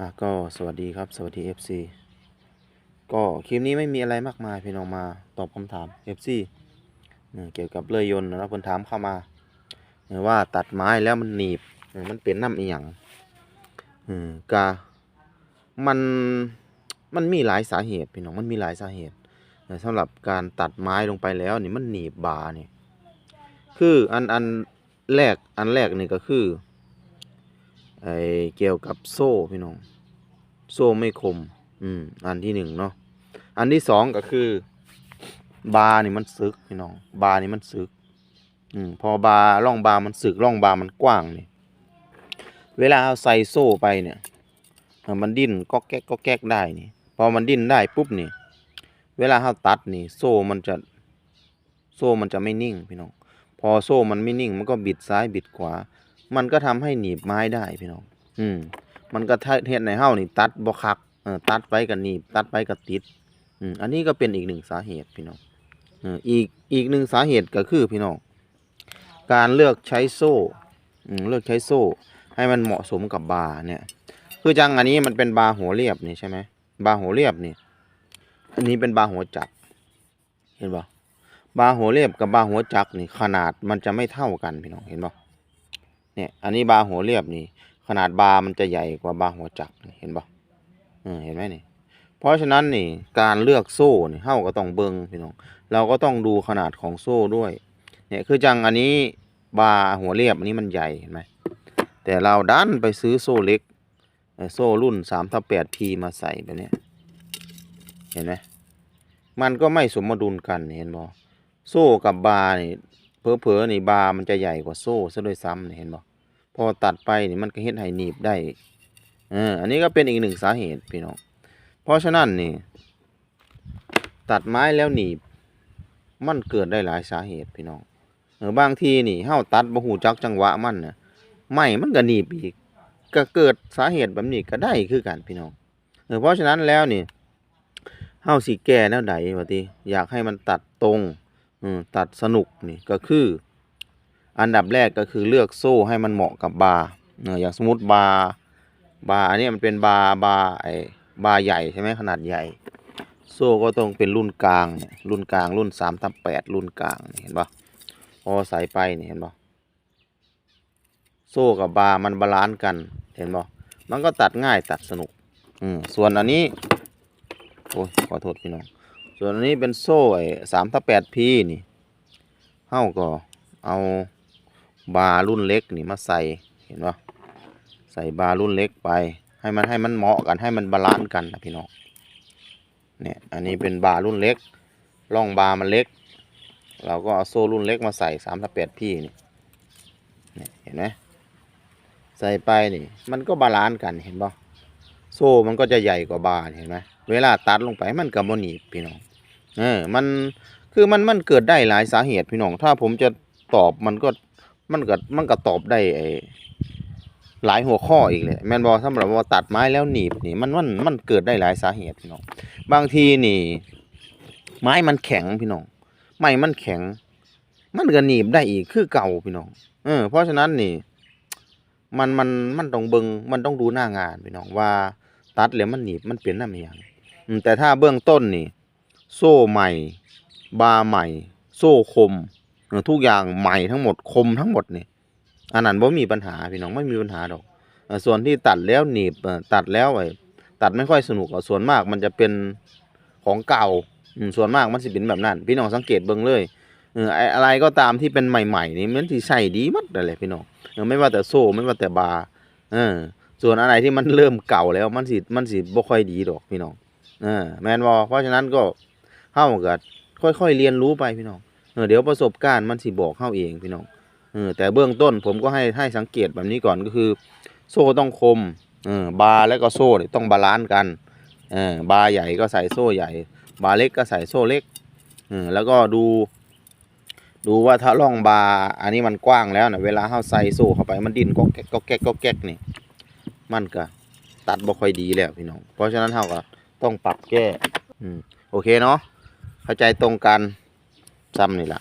อะก็สวัสดีครับ สวัสดี FC ก็คลิปนี้ไม่มีอะไรมากมายพี่น้องมาตอบคำถาม FC เอ่อเกี่ยวกับเลื่อยยนต์นะครับเพิ่นถามเข้ามาว่าตัดไม้แล้วมันหนีบเอ่อมันเป็นน้ำอีหยังกะมันมันมีหลายสาเหตุพี่น้องมันมีหลายสาเหตุสำหรับการตัดไม้ลงไปแล้วนี่มันหนีบบาเนี่ยคืออันอันแรกอันแรกนี่ก็คือ ไอ้เกี่ยวกับโซ่พี่น้อง โซ่ไม่คม อืม อันที่หนึ่งเนาะ อันที่สองก็คือ บาร์นี่มันสึกพี่น้อง บาร์นี่มันสึก อืม พอบาร์ร่องบาร์มันสึกร่องบาร์มันกว้างนี่ เวลาเอาใส่โซ่ไปเนี่ย มันดิ้นก็แก๊กก็แก๊กได้นี่ พอมันดิ้นได้ปุ๊บนี่ เวลาเราตัดนี่ โซ่มันจะ โซ่มันจะไม่นิ่งพี่น้อง พอโซ่มันไม่นิ่ง มันก็บิดซ้ายบิดขวา มันก็ทำให้หนีบไม้ได้พี่น้อง อืม มันก็เฮ็ดในเฮ้านี่ตัดบ่คักเออตัดไปกับหนีบ ตัดไปกับติด อืม อันนี้ก็เป็นอีกหนึ่งสาเหตุพี่น้องเอออีกอีกหนึ่งสาเหตุก็คือพี่น้อง การเลือกใช้โซ่อืมเลือกใช้โซ่ ให้มันเหมาะสมกับบาร์เนี่ย คือจังอันนี้มันเป็นบาร์หัวเรียบนี่ใช่ไหมบาร์หัวเรียบนี่ อันนี้เป็นบาร์หัวจักรเห็นปะบาร์หัวเรียบกับบาร์หัวจักรนี่ขนาดมันจะไม่เท่ากันพี่น้องเห็นปะ เนี่ยอันนี้บาร์หัวเรียบนี่ ขนาดบาร์มันจะใหญ่กว่าบาร์หัวจักรเห็นปะเออเห็นไหมนี่เพราะฉะนั้นนี่การเลือกโซ่นี่เฮาก็ต้องเบิงพี่น้องเราก็ต้องดูขนาดของโซ่ด้วยเนี่ยคือจังอันนี้บาร์หัวเรียบอันนี้มันใหญ่เห็นไหมแต่เราดันไปซื้อโซ่เล็กโซ่รุ่นสามทับแปดพีมาใส่แบบนี้เห็นไหมมันก็ไม่สมดุลกันเห็นบ่โซ่กับบาร์นี่ เผลอๆนี่บามันจะใหญ่กว่าโซ่ซะด้วยซ้ำเห็นบ่พอตัดไปนี่มันก็เฮ็ดให้หนีบได้เอออันนี้ก็เป็นอีกหนึ่งสาเหตุพี่น้อง เพราะฉะนั้นนี่ ตัดไม้แล้วหนีบ มันเกิดได้หลายสาเหตุพี่น้องเออบางทีนี่เฮาตัดบ่ฮู้จักจังหวะมันน่ะไม้มันก็หนีบอีก ก็เกิดสาเหตุแบบนี้ก็ได้คือกันพี่น้องเออเพราะฉะนั้นแล้วนี่เฮาสิแก้แนวใดว่าติอยากให้มันตัดตรง ตัดสนุกนี่ก็คือ อันดับแรกก็คือเลือกโซ่ให้มันเหมาะกับบาร์เนอะอย่างสมมติบาร์บาร์อันนี้มันเป็นบาร์บาร์ไอบาร์ใหญ่ใช่ไหมขนาดใหญ่ โซ่ก็ต้องเป็นรุ่นกลางเนี่ยรุ่นกลางรุ่นสามทับแปดรุ่นกลางเห็นปะพอใส่ไปนี่เห็นปะโซ่กับบาร์มันบาลานซ์กันเห็นปะมันก็ตัดง่ายตัดสนุก อืมส่วนอันนี้โอ้ยขอโทษพี่น้อง ส่วนอันนี้เป็นโซ่ไอ้สามทับแปดพีนี่เฮาก็เอาบาร์รุ่นเล็กนี่มาใส่เห็นปะใส่บาร์รุ่นเล็กไป ให้มันให้มันเหมาะกันให้มันบาลานซ์กันนะพี่น้องเนี่ยอันนี้เป็นบาร์รุ่นเล็กร่องบาร์มันเล็ก เราก็เอาโซ่รุ่นเล็กมาใส่สามทับแปดพีนี่เนี่ยเห็นไหมใส่ไปนี่ มันก็บาลานซ์กันเห็นปะโซ่มันก็จะใหญ่กว่าบาร์เห็นไหมเวลาตัดลงไปมันกับโมนีบพี่น้อง เออมันคือมันมันเกิดได้หลายสาเหตุพี่น้อง ถ้าผมจะตอบมันก็มันก็มันก็ตอบได้ไอหลายหัวข้ออีกเลยแม่นบอสำหรับว่าตัดไม้แล้วหนีบนี่มันมันมันเกิดได้หลายสาเหตุพี่น้องบางทีนี่ ไม้มันแข็งพี่น้องไม้มันแข็ง มันก็หนีบได้อีกคือเก่าพี่น้องเออเพราะฉะนั้นนี่ มันมันมันต้องเบิงมันต้องดูหน้างานพี่น้องว่า ตัดแล้วมันหนีบมันเป็นน้ำอหย่างอืมแต่ถ้าเบื้องต้นนี่ โซ่ใหม่ บาร์ใหม่ โซ่คม ทุกอย่างใหม่ทั้งหมดคมทั้งหมดนี่อันนั้นบ่มีปัญหาพี่น้องไม่มีปัญหาดอก ส่วนที่ตัดแล้วหนีบตัดแล้วไอ้ตัดไม่ค่อยสนุกส่วนมากมันจะเป็นของเก่าส่วนมากมันสิเป็นแบบนั้น พี่น้องสังเกตเบิ่งเลยออไอ้อะไรก็ตามที่เป็นใหม่ๆนี่มันสิใส่ดีมัดนั่นแหละพี่น้องไม่ว่าแต่โซ่ไม่ว่าแต่บาร์เออส่วนอะไรที่มันเริ่มเก่าแล้วมันสิมันสิบ่ค่อยดีดอกพี่น้องเออแมนบอเพราะฉะนั้นก็ เฮาก็ค่อยๆเรียนรู้ไปพี่น้องเออเดี๋ยวประสบการณ์มันสิบอกเฮาเองพี่น้องเออแต่เบื้องต้นผมก็ให้ให้สังเกตแบบนี้ก่อนก็คือ โซ่ต้องคมเออบาร์แล้วก็โซ่ต้องบาลานซ์กันเออบาร์ใหญ่ก็ใส่โซ่ใหญ่ บาร์เล็กก็ใส่โซ่เล็กเออแล้วก็ดู ดูว่าถ้าล่องบาร์อันนี้มันกว้างแล้วนะเวลาเฮาใส่โซ่เข้าไปมันดิ้นก็แก๊กก็แก๊กก็แก๊กนี่มันก็ตัดบ่ค่อยดีแล้วพี่น้องเพราะฉะนั้นเฮาก็ต้องปรับแก้อืมโอเคเนาะ เข้าใจตรงกันซ้ำนี่แหละ